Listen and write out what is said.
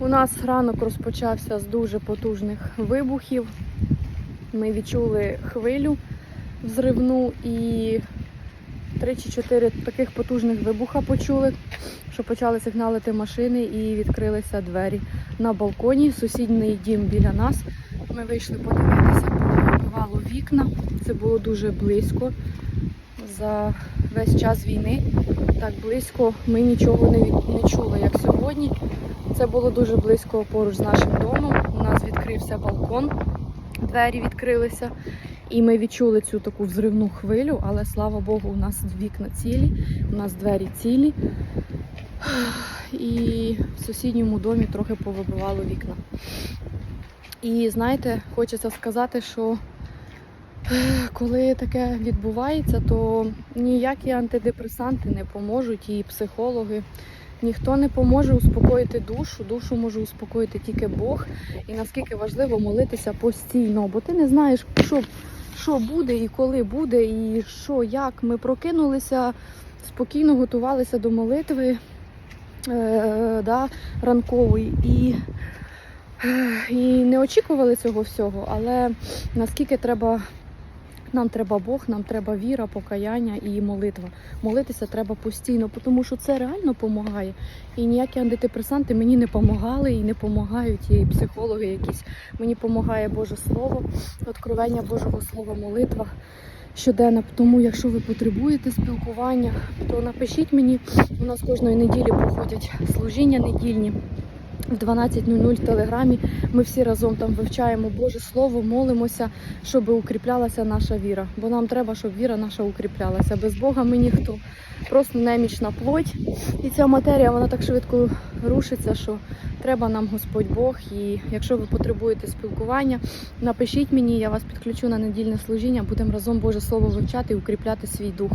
У нас ранок розпочався з дуже потужних вибухів. Ми відчули хвилю взривну і три чи чотири таких потужних вибуха почули, що почали сигналити машини і відкрилися двері на балконі. Сусідній дім біля нас. Ми вийшли подивитися, повибивало вікна. Це було дуже близько. За весь час війни так близько ми нічого не, не чули, як сьогодні. Це було дуже близько поруч з нашим домом. У нас відкрився балкон, двері відкрилися, і ми відчули цю таку взривну хвилю, але слава Богу, у нас вікна цілі, у нас двері цілі. І в сусідньому домі трохи повибивало вікна. І знаєте, хочеться сказати, що коли таке відбувається, то ніякі антидепресанти не поможуть, і психологи. Ніхто не поможе успокоїти душу. Душу може успокоїти тільки Бог. І наскільки важливо молитися постійно, бо ти не знаєш, що, що буде і коли буде, і що, як. Ми прокинулися, спокійно готувалися до молитви е, да, ранкової і, е, і не очікували цього всього. Але наскільки треба. Нам треба Бог, нам треба віра, покаяння і молитва. Молитися треба постійно, тому що це реально допомагає. І ніякі антидепресанти мені не допомагали і не допомагають, і психологи якісь. Мені допомагає Боже Слово, откровення Божого Слова, молитва щоденна. Тому, якщо ви потребуєте спілкування, то напишіть мені. У нас кожної неділі проходять служіння недільні. В 12.00 в телеграмі ми всі разом там вивчаємо Боже Слово, молимося, щоб укріплялася наша віра. Бо нам треба, щоб віра наша укріплялася. Без Бога ми ніхто. Просто немічна плоть. І ця матерія вона так швидко рушиться, що треба нам Господь Бог. І якщо ви потребуєте спілкування, напишіть мені, я вас підключу на недільне служіння, будемо разом Боже Слово вивчати і укріпляти свій дух.